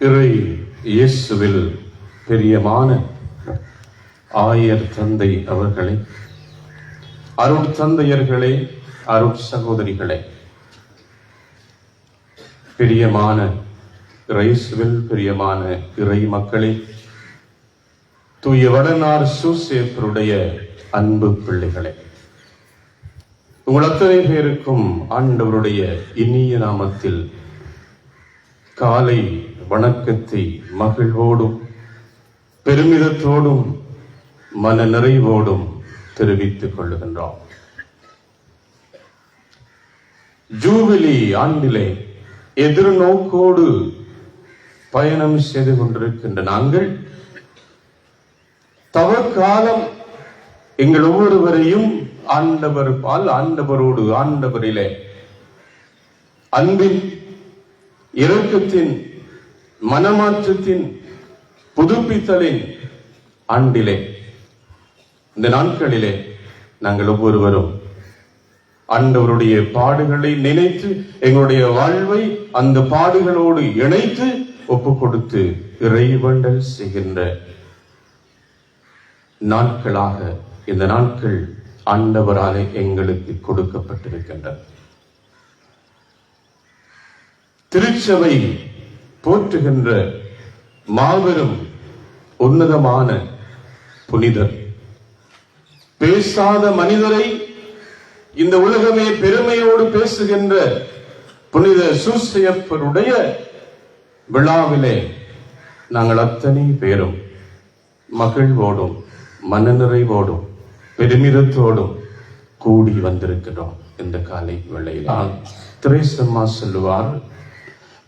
இறை இயேசுவில் பெரியமான ஆயர் தந்தை அவர்களே அருள் தந்தையர்களே அருள் சகோதரிகளே பிரியமான இறைசுவில் பிரியமான இறை மக்களே தூய வடனார் சூசேப்பருடைய அன்பு பிள்ளைகளே உங்கள் அத்தனை பேருக்கும் ஆண்டவருடைய இனிய நாமத்தில் காலை வணக்கத்தை மகிழ்வோடும் பெருமிதத்தோடும் மன நிறைவோடும் தெரிவித்துக் கொள்ளுகின்றோம். ஜூபிலி ஆண்டிலே எதிர்நோக்கோடு பயணம் செய்து கொண்டிருக்கின்ற நாங்கள் தவக்காலம் எங்கள் ஒவ்வொருவரையும் ஆண்டவர் பால் ஆண்டவரோடு ஆண்டவரிலே அன்பின் இரக்கத்தின் மனமாற்றத்தின் புதுப்பித்தலின் ஆண்டிலே இந்த நாட்களிலே நாங்கள் ஒவ்வொருவரும் ஆண்டவருடைய பாடுகளை நினைத்து எங்களுடைய வாழ்வை அந்த பாடுகளோடு இணைத்து ஒப்பு கொடுத்து இறைவண்டல் செய்கின்ற நாட்களாக இந்த நாட்கள் ஆண்டவராலே எங்களுக்கு கொடுக்கப்பட்டிருக்கின்றன. திருச்சபை போற்றுகின்ற மாபெரும் உன்னதமான புனிதர். பேசாத மனிதரை இந்த உலகமே பெருமையோடு பேசுகின்ற புனித சூசையப்பருடைய விழாவிலே நாங்கள் அத்தனை பேரும் மகிழ்வோடும் மனநிறைவோடும் பெருமிதத்தோடும் கூடி வந்திருக்கிறோம் இந்த காலை வேளையில். திரைசம்மா சொல்லுவார்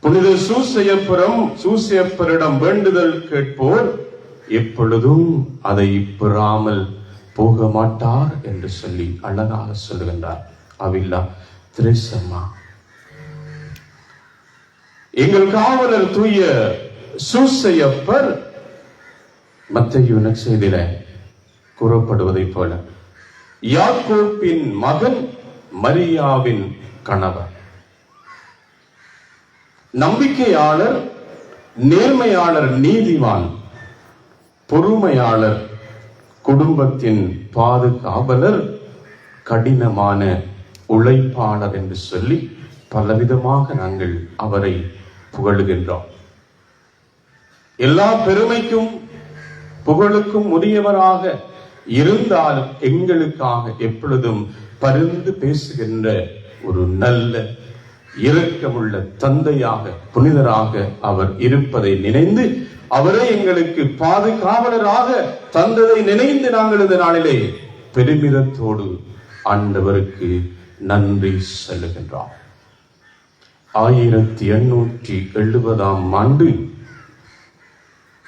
புனித சூசையப்புறம் சூசையப்பரிடம் வேண்டுதல் கேட்போர் எப்பொழுதும் அதை பெறாமல் போக மாட்டார் என்று சொல்லி அழகாக சொல்லுகின்றார். அவில்லா திரேசம்மா. எங்கள் காவலர் தூய சூசையப்பர் மத்திய செய்தில கூறப்படுவதைப் போல யாக்கோப்பின் மகன் மரியாவின் கணவர். நம்பிக்கையாளர் நேர்மையாளர் நீதிவான் பொறுமையாளர் குடும்பத்தின் பாதுகாவலர் கடினமான உழைப்பாளர் என்று சொல்லி பலவிதமாக நாங்கள் அவரை புகழுகின்றோம். எல்லா பெருமைக்கும் புகழுக்கும் உரியவராக இருந்தாலும் எங்களுக்காக எப்பொழுதும் பரிந்து பேசுகின்ற ஒரு நல்ல இரக்கமுள்ள தந்தையாக புனிதராக அவர் இருப்பதை நினைந்து அவரே எங்களுக்கு பாதுகாவலராக தந்ததை நினைந்து நாங்கள் இந்த நாளிலே பெருமிதத்தோடு ஆண்டவருக்கு நன்றி செல்லுகின்றோம் ஆயிரத்தி எண்ணூற்றி எழுபதாம் ஆண்டு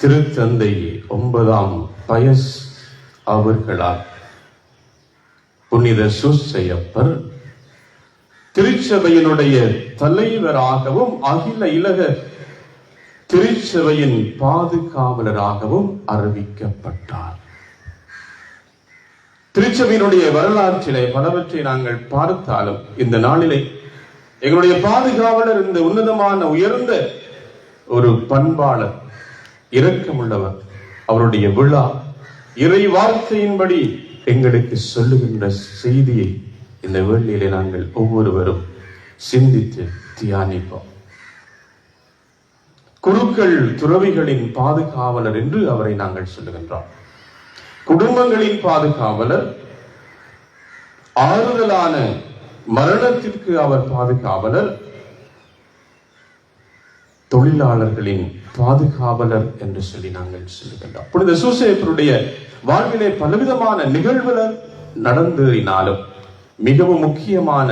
திருத்தந்தை ஒன்பதாம் பயஸ் அவர்களால் புனித சூசையப்பர் திருச்சபையினுடைய தலைவராகவும் அகில இலக திருச்சபையின் பாதுகாவலராகவும் அறிவிக்கப்பட்டார். திருச்சபையினுடைய வரலாற்றிலே பலவற்றை நாங்கள் பார்த்தாலும் இந்த நாளிலே எங்களுடைய பாதுகாவலர் இந்த உன்னதமான உயர்ந்த ஒரு பண்பாளர் இரக்கமுள்ளவர் அவருடைய விழா இறை வார்த்தையின்படி எங்களுக்கு சொல்லுகின்ற செய்தியை இந்த வேள்வியிலே நாங்கள் ஒவ்வொருவரும் சிந்தித்து தியானிப்போம். குருக்கள் துறவிகளின் பாதுகாவலர் என்று அவரை நாங்கள் சொல்லுகின்றோம். குடும்பங்களின் பாதுகாவலர் ஆறுதலான மரணத்திற்கு அவர் பாதுகாவலர் தொழிலாளர்களின் பாதுகாவலர் என்று சொல்லி நாங்கள் சொல்லுகின்றோம். புனித சூசேப்பருடைய வாழ்விலே பலவிதமான நிகழ்வுகள் நடந்தினாலும் மிகவும் முக்கியமான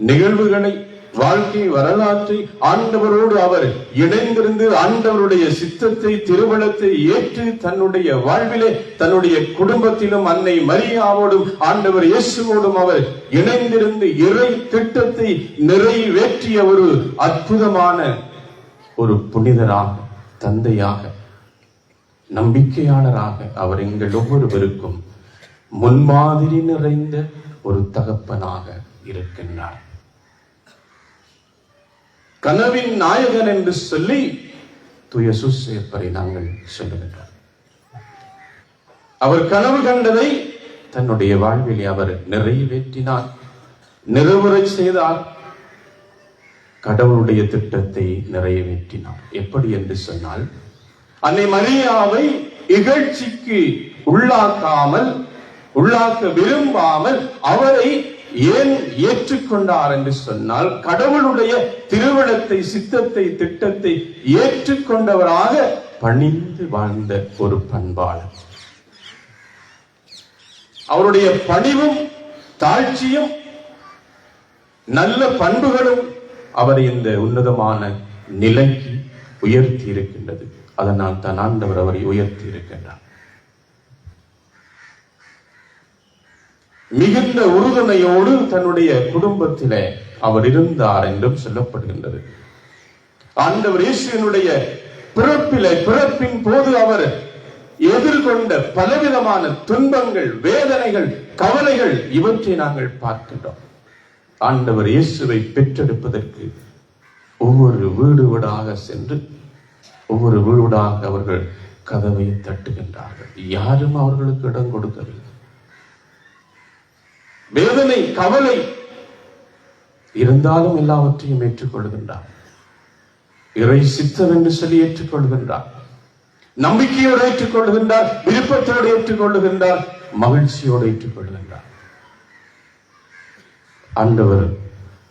நிகழ்வுகளை வாழ்க்கை வரலாற்றை ஆண்டவரோடு அவர் இணைந்திருந்து ஆண்டவருடைய சித்தத்தை திருமணத்தை ஏற்று தன்னுடைய வாழ்விலே தன்னுடைய குடும்பத்திலும் அன்னை மரியாவோடும் ஆண்டவர் இயேசுவோடும் அவர் இணைந்திருந்து இறை திட்டத்தை நிறைவேற்றிய ஒரு அற்புதமான ஒரு புனிதராக தந்தையாக நம்பிக்கையாளராக அவர் எங்கள் ஒவ்வொருவருக்கும் முன்மாதிரி நிறைந்த ஒரு தகப்பனாக இருக்கின்றார். கனவின் நாயகன் என்று சொல்லி தூய சுசேப்பரை நாங்கள் சொல்லுகின்றோம். அவர் கனவு கண்டதை தன்னுடைய வாழ்வில் அவர் நிறைவேற்றினார் நிறைவுரை செய்தார் கடவுளுடைய திட்டத்தை நிறைவேற்றினார். எப்படி என்று சொன்னால் அன்னை மரியாவை இகழ்ச்சிக்கு உள்ளாக்காமல் உள்ளாக்க விரும்பாமல் அவரை ஏன் ஏற்றுக்கொண்டார் என்று சொன்னால் கடவுளுடைய திருவிழத்தை சித்தத்தை திட்டத்தை ஏற்றுக்கொண்டவராக பணிந்து வாழ்ந்த ஒரு பண்பாளர். அவருடைய பணிவும் தாழ்ச்சியும் நல்ல பண்புகளும் அவரை இந்த உன்னதமான நிலைக்கு உயர்த்தி இருக்கின்றது. அதனால் தான் ஆண்டவர் அவரை உயர்த்தி இருக்கின்றார். மிகுந்த உறுதுணையோடு தன்னுடைய குடும்பத்திலே அவர் இருந்தார் என்றும் சொல்லப்படுகின்றது. ஆண்டவர் இயேசுவினுடைய பிறப்பிலே பிறப்பின் போது அவர் எதிர்கொண்ட பலவிதமான துன்பங்கள் வேதனைகள் கவலைகள் இவற்றை நாங்கள் பார்க்கின்றோம். ஆண்டவர் இயேசுவை பெற்றெடுப்பதற்கு ஒவ்வொரு வீடு வீடாக சென்று ஒவ்வொரு வீடாக அவர்கள் கதவை தட்டுகின்றார்கள். யாரும் அவர்களுக்கு இடம் கொடுக்கவில்லை. வேதனை கவலை இருந்தாலும் எல்லாவற்றையும் ஏற்றுக்கொள்கின்றார். இறை சித்தம் என்று சொல்லி ஏற்றுக்கொள்கின்றார். நம்பிக்கையோடு ஏற்றுக்கொள்கின்றார் விருப்பத்தோடு ஏற்றுக்கொள்ளுகின்றார் மகிழ்ச்சியோடு ஏற்றுக்கொள்கின்றார். ஆண்டவர்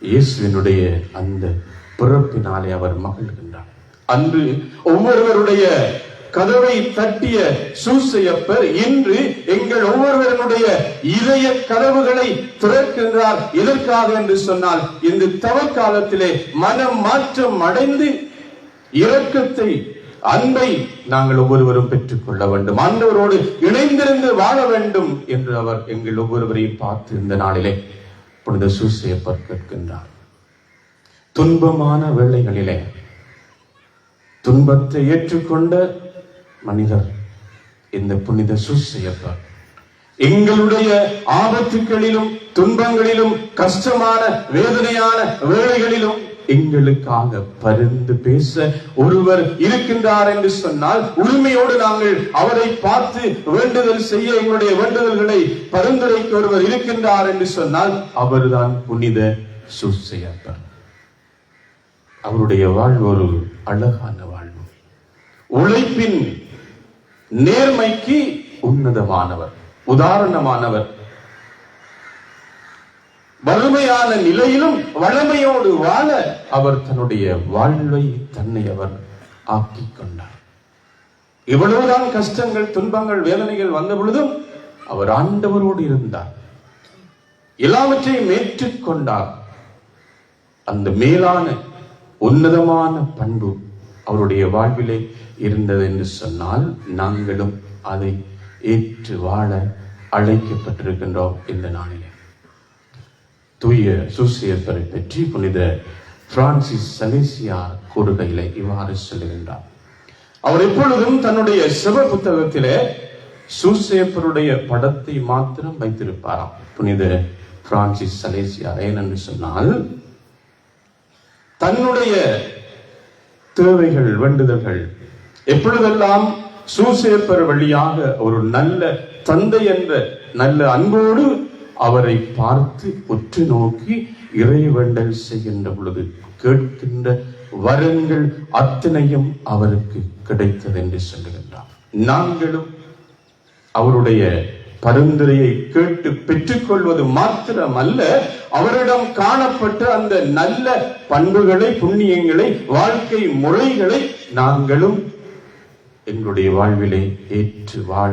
இயேசுவினுடைய அந்த பிறப்பினாலே அவர் மகிழ்கின்றார். அன்று ஒவ்வொருவருடைய கதவை தட்டிய சூசையப்பர் இன்று எங்கள் ஒவ்வொருவருடைய இதய கதவுகளை திறக்கின்றார். இதற்காக என்று சொன்னால் இந்த தவக்காலத்திலே மனம் மாற்றம் அடைந்து இரக்கத்தை அன்பை நாங்கள் ஒவ்வொருவரும் பெற்றுக்கொள்ள வேண்டும். ஆண்டவரோடு இணைந்திருந்து வாழ வேண்டும் என்று அவர் எங்கள் ஒவ்வொருவரையும் பார்த்து இந்த நாளிலே புனித சூசையப்பர் கேட்கின்றார். துன்பமான வேளைகளிலே துன்பத்தை ஏற்றுக்கொண்ட மனிதர் இந்த புனித சூசையப்பர் எங்களுடைய ஆபத்துகளிலும் துன்பங்களிலும் கஷ்டமான வேதனையான வேலைகளிலும் எங்களுக்காக பரிந்து பேச ஒருவர் இருக்கின்றார் என்று சொன்னால் உரிமையோடு நாங்கள் அவரை பார்த்து வேண்டுதல் செய்ய எங்களுடைய வேண்டுதல்களை பரிந்துரைக்க ஒருவர் இருக்கின்றார் என்று சொன்னால் அவர்தான் புனித சூசையப்பர் அவருடைய வாழ்வு ஒரு அழகான வாழ்வு. உழைப்பின் நேர்மைக்கு உன்னதமானவர் உதாரணமானவர். வறுமையான நிலையிலும் வளமையோடு வாழ அவர் தன்னுடைய வாழ்வை தன்னை அவர் ஆக்கிக் கொண்டார். இவ்வளவுதான் கஷ்டங்கள் துன்பங்கள் வேதனைகள் வந்த பொழுதும் அவர் ஆண்டவரோடு இருந்தார். எல்லாவற்றையும் ஏற்றுக்கொண்டார் அந்த மேலான உன்னதமான பண்பு அவருடைய வாழ்விலே இருந்தது என்று சொன்னால் நாங்களும் அதை ஏற்று வாழ அழைக்கப்பட்டிருக்கின்றோம் இந்த நாளிலே. தூய சூசியப்பரை பற்றி புனித பிரான்சிஸ் சலேசியார் கூறுகையிலே இவ்வாறு சொல்லுகின்றார். அவர் எப்பொழுதும் தன்னுடைய சிவ புத்தகத்திலே சூசேப்பருடைய படத்தை மாத்திரம் வைத்திருப்பாராம். புனித பிரான்சிஸ் சலேசியார் ஏனென்று சொன்னால் தன்னுடைய தேவைகள் வேண்டுதல்கள். எப்பொழுதெல்லாம் சூசேப்பர் வழியாக ஒரு நல்ல தந்தை என்ற நல்ல அன்போடு அவரை பார்த்து உற்று நோக்கி இறைவேண்டல் செய்கின்ற பொழுது கேட்கின்ற வரங்கள் அத்தனையும் அவருக்கு கிடைத்தது என்று சொல்லுகின்றார். நாங்களும் அவருடைய பரிந்துரையை கேட்டு பெற்றுக்கொள்வது மாத்திரமல்ல அவரிடம் காணப்பட்ட அந்த நல்ல பண்புகளை புண்ணியங்களை வாழ்க்கை முறைகளை நாங்களும் எங்களுடைய வாழ்விலே ஏற்று வாழ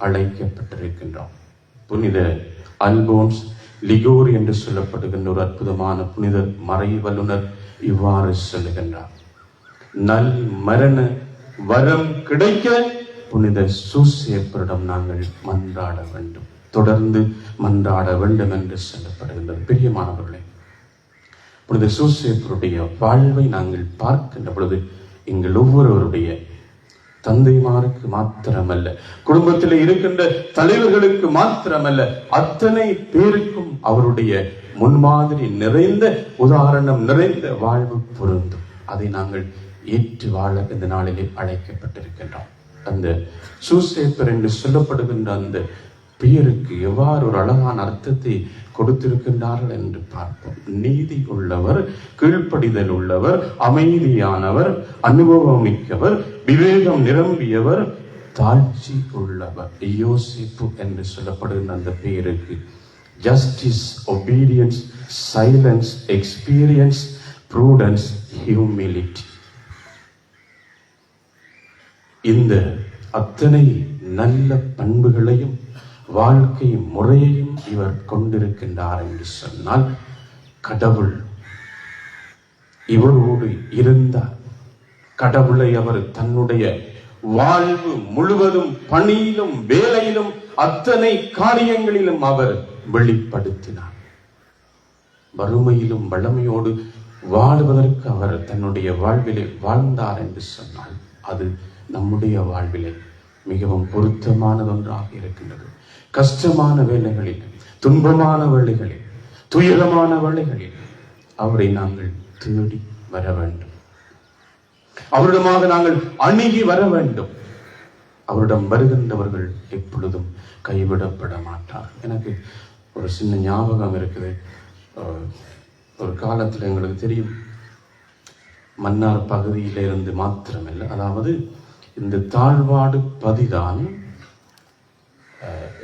அழைக்கப்பட்டிருக்கின்றோம். புனித அல்போன்ஸ் லிகோர் என்று சொல்லப்படுகின்ற ஒரு அற்புதமான புனித மறை வல்லுனர் இவ்வாறு சொல்லுகின்றார். நல் மரண வரம் கிடைக்க புனித சூசேப்பரிடம் நாங்கள் மன்றாட வேண்டும். தொடர்ந்து மன்றாட வேண்டும் என்று சொல்லப்படுகின்றது பிரியமானவர்களே புனித சூசேப்பருடைய வாழ்வை நாங்கள் பார்க்கின்ற பொழுது எங்கள் ஒவ்வொருவருடைய தந்தைமாருக்கு மாத்திரமல்ல குடும்பத்தில் இருக்கின்ற தலைவர்களுக்கு மாத்திரமல்ல அத்தனை பேருக்கும் அவருடைய முன்மாதிரி நிறைந்த உதாரணம் நிறைந்த வாழ்வு பொருந்தும். அதை நாங்கள் ஏற்று வாழ இந்த நாளிலே அழைக்கப்பட்டிருக்கின்றோம். அந்த சூசேப்பர் என்று சொல்லப்படுகின்ற அந்த பெயருக்கு எவ்வாறு ஒரு அழகான அர்த்தத்தை கொடுத்திருக்கின்றார்கள் என்று பார்ப்போம். நீதி உள்ளவர் கீழ்ப்படிதல் உள்ளவர் அமைதியானவர் அனுபவம் மிக்கவர் விவேகம் நிரம்பியவர் தாழ்ச்சி உள்ளவர். யோசிப்பு என்று சொல்லப்படுகின்ற அந்த பெயருக்கு justice obedience silence experience prudence humility இந்த அத்தனை நல்ல பண்புகளையும் வாழ்க்கை முறையையும் இவர் கொண்டிருக்கின்றார் என்று சொன்னால் கடவுள் இவரோடு இருந்தார். கடவுளை அவர் தன்னுடைய வாழ்வு முழுவதும் பணியிலும் வேலையிலும் அத்தனை காரியங்களிலும் அவர் வெளிப்படுத்தினார். வறுமையிலும் வளமையோடு வாழ்வதற்கு அவர் தன்னுடைய வாழ்விலே வாழ்ந்தார் என்று சொன்னால் அது நம்முடைய வாழ்விலே மிகவும் பொருத்தமானதொன்றாக இருக்கின்றது. கஷ்டமான வேலைகளில் துன்பமான வேலைகளில் துயரமான வேலைகளில் அவரை நாங்கள் தேடி வர வேண்டும். அவரிடமாக நாங்கள் அணுகி வர வேண்டும். அவரிடம் வருகின்றவர்கள் எப்பொழுதும் கைவிடப்பட மாட்டார். எனக்கு ஒரு சின்ன ஞாபகம் இருக்குது. ஒரு காலத்தில் எங்களுக்கு தெரியும். மன்னார் பகுதியிலிருந்து இருந்து அதாவது இந்த தாழ்வாடு பதிதான்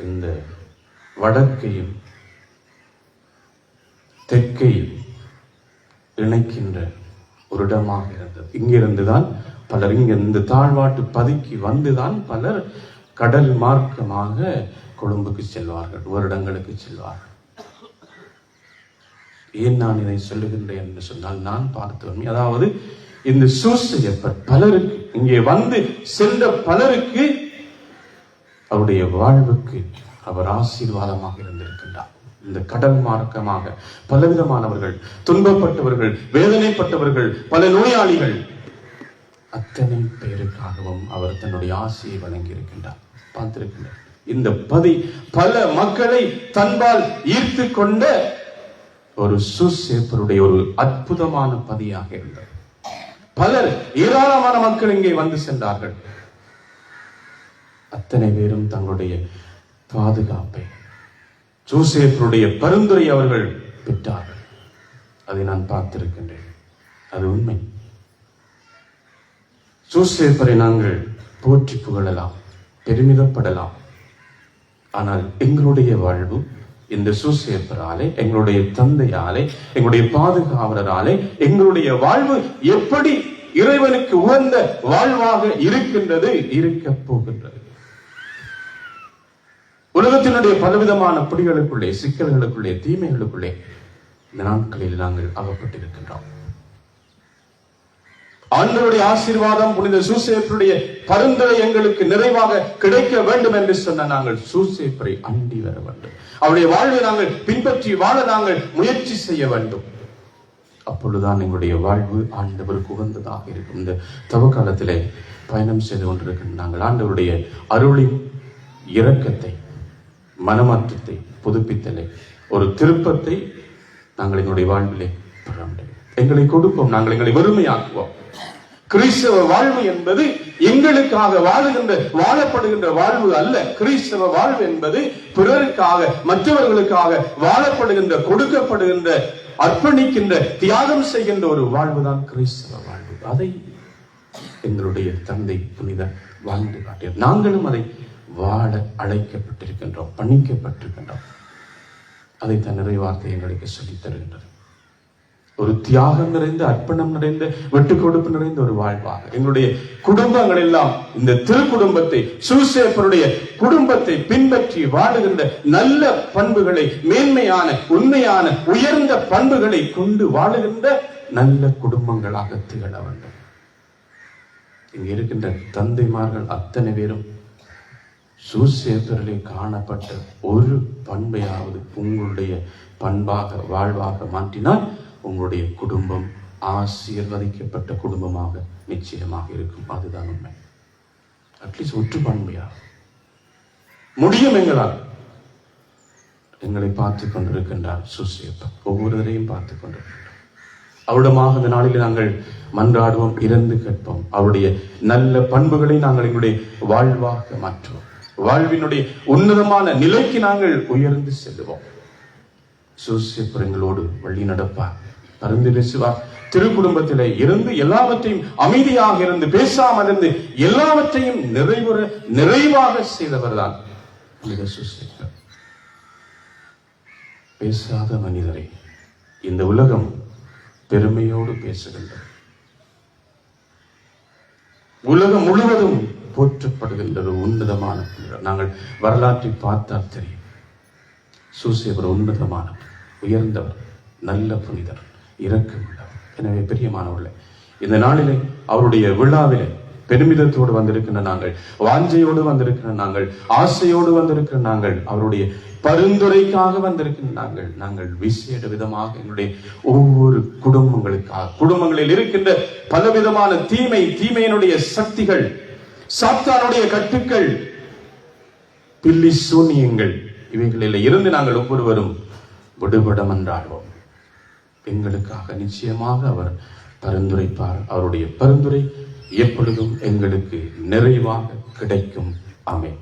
இந்த வடக்கையும் தெற்கையும் இணைக்கின்ற ஒரு இடமாக இருந்தது. இங்கிருந்து தான் பலர் இங்க இந்த தாழ்வாட்டு பதிக்கு வந்துதான் பலர் கடல் மார்க்கமாக கொழும்புக்கு செல்வார்கள் வருடங்களுக்கு செல்வார்கள். ஏன் நான் இதை சொல்லுகின்றேன் என்று சொன்னால் நான் பார்த்தவன் அதாவது இந்த சூசையப்பர் பலருக்கு இங்கே வந்து சென்ற பலருக்கு அவருடைய வாழ்வுக்கு அவர் ஆசீர்வாதமாக இருந்திருக்கின்றார். இந்த கடல் மார்க்கமாக பலவிதமானவர்கள் துன்பப்பட்டவர்கள் வேதனைப்பட்டவர்கள் பல நோயாளிகள் அத்தனை பேருக்காகவும் அவர் தன்னுடைய ஆசையை வழங்கி இருக்கின்றார் பார்த்திருக்கின்றார். இந்த பதி பல மக்களை தன்பால் ஈர்த்து கொண்ட ஒரு சுசேப்பருடைய ஒரு அற்புதமான பதியாக இருந்தது. பலர் ஏராளமான மக்கள் இங்கே வந்து சென்றார்கள். அத்தனை பேரும் தங்களுடைய பாதுகாப்பை ஜோசேப்பருடைய பரிந்துரை அவர்கள் பெற்றார்கள். அதை நான் பார்த்திருக்கின்றேன். அது உண்மை. ஜோசேப்பரை நாங்கள் போற்றி புகழலாம் பெருமிதப்படலாம். ஆனால் எங்களுடைய வாழ்வு இந்த சூசேப்பராலே எங்களுடைய தந்தையாலே எங்களுடைய பாதுகாவலராலே எங்களுடைய வாழ்வு எப்படி இறைவனுக்கு உகந்த வாழ்வாக இருக்கின்றது இருக்க போகின்றது. உலகத்தினுடைய பலவிதமான பிடிகளுக்குள்ளே சிக்கல்களுக்குள்ளே தீமைகளுக்குள்ளே இந்த நாட்களில் நாங்கள் அகப்பட்டிருக்கின்றோம். ஆண்டவருடைய ஆசீர்வாதம் புனித சூசேப்பருடைய பரிந்துரை எங்களுக்கு நிறைவாக கிடைக்க வேண்டும் என்று சொன்ன நாங்கள் சூசேப்பரை அண்டி வர வேண்டும். அவருடைய வாழ்வை நாங்கள் பின்பற்றி வாழ நாங்கள் முயற்சி செய்ய வேண்டும். அப்பொழுதுதான் எங்களுடைய வாழ்வு ஆண்டவருக்கு உகந்ததாக இருக்கும். இந்த தவக்காலத்தில் பயணம் செய்து கொண்டிருக்கின்ற நாங்கள் ஆண்டவருடைய அருளின் இரக்கத்தை மனமாற்றத்தை புதுப்பித்தலை ஒரு திருப்பத்தை நாங்கள் எங்களுடைய வாழ்விலே பெற முடியும் எங்களை கொடுப்போம் நாங்கள் எங்களை வறுமையாக்குவோம். கிறிஸ்தவ வாழ்வு என்பது எங்களுக்காக வாழுகின்ற வாழப்படுகின்ற வாழ்வு அல்ல. கிறிஸ்தவ வாழ்வு என்பது பிறருக்காக மற்றவர்களுக்காக வாழப்படுகின்ற கொடுக்கப்படுகின்ற அர்ப்பணிக்கின்ற தியாகம் செய்கின்ற ஒரு வாழ்வுதான் கிறிஸ்தவ வாழ்வு. அதை எங்களுடைய தந்தை புனித வாழ்ந்து காட்டியது நாங்களும் அதை வாழ அழைக்கப்பட்டிருக்கின்றோம் பணிக்கப்பட்டிருக்கின்றோம். அதை தன் நிறைவார்த்தை எங்களுக்கு சொல்லித் தருகின்றது. ஒரு தியாகம் நிறைந்த அர்ப்பணம் நிறைந்த விட்டு கொடுப்பு நிறைந்த ஒரு வாழ்வாக. எங்களுடைய குடும்பங்கள் எல்லாம் இந்த திருக்குடும்பத்தை சூசேப்பருடைய குடும்பத்தை பின்பற்றி வாழுகின்ற நல்ல பண்புகளை மேன்மையான உண்மையான உயர்ந்த பண்புகளை கொண்டு வாழுகின்ற நல்ல குடும்பங்களாக திகழ வேண்டும். இங்க இருக்கின்ற தந்தைமார்கள் அத்தனை பேரும் சூசேப்பரிலே காணப்பட்ட ஒரு பண்பையாவது உங்களுடைய பண்பாக வாழ்வாக மாற்றினால் உங்களுடைய குடும்பம் ஆசீர்வதிக்கப்பட்ட குடும்பமாக நிச்சயமாக இருக்கும். அதுதான் உண்மை. அட்லீஸ்ட் ஒற்று முடியும் எங்களால். எங்களை பார்த்து கொண்டிருக்கின்றார் சுசேப்பன் ஒவ்வொருவரையும் பார்த்து கொண்டிருக்கின்றார். அவரிடமாக இந்த நாளில் நாங்கள் மன்றாடுவோம் இறந்து கேட்போம். அவருடைய நல்ல பண்புகளை நாங்கள் எங்களுடைய வாழ்வாக மாற்றுவோம். வாழ்வினுடைய உன்னதமான நிலைக்கு நாங்கள் உயர்ந்து செல்லுவோம். சூசியப்பர் எங்களோடு வழி நடப்பார். பருந்து பேசுவார் திருக்குடும்பத்திலே இருந்து எல்லாவற்றையும் அமைதியாக இருந்து பேசாமல் இருந்து எல்லாவற்றையும் நிறைவுற நிறைவாக செய்தவர் தான் பேசாத மனிதரை இந்த உலகம் பெருமையோடு பேசுகின்றது. உலகம் முழுவதும் போற்றப்படுகின்ற ஒரு உன்னதமான புனிதர். நாங்கள் வரலாற்றை பார்த்தால் தெரியும். சூசியவர் உன்னதமானவர் உயர்ந்தவர் நல்ல புனிதர். இரக்கமுள்ளவர் எனவே பிரியமானவர்களே இந்த நாளிலே அவருடைய விழாவிலே பெருமிதத்தோடு வந்திருக்கின்ற நாங்கள் வாஞ்சையோடு வந்திருக்கிற நாங்கள் ஆசையோடு வந்திருக்கிற நாங்கள் அவருடைய பரிந்துரைக்காக வந்திருக்கின்ற நாங்கள் நாங்கள் விசேட விதமாக எங்களுடைய ஒவ்வொரு குடும்பங்களுக்காக குடும்பங்களில் இருக்கின்ற பலவிதமான தீமை தீமையினுடைய சக்திகள் சாத்தானுடைய கட்டுக்கள் பில்லி சூன்யங்கள் இவைகளில் இருந்து நாங்கள் ஒவ்வொருவரும் விடுபட மன்றாடுவோம் எங்களுக்காக நிச்சயமாக அவர் பரிந்துரைப்பார். அவருடைய பரிந்துரை எப்பொழுதும் எங்களுக்கு நிறைவாக கிடைக்கும். அமை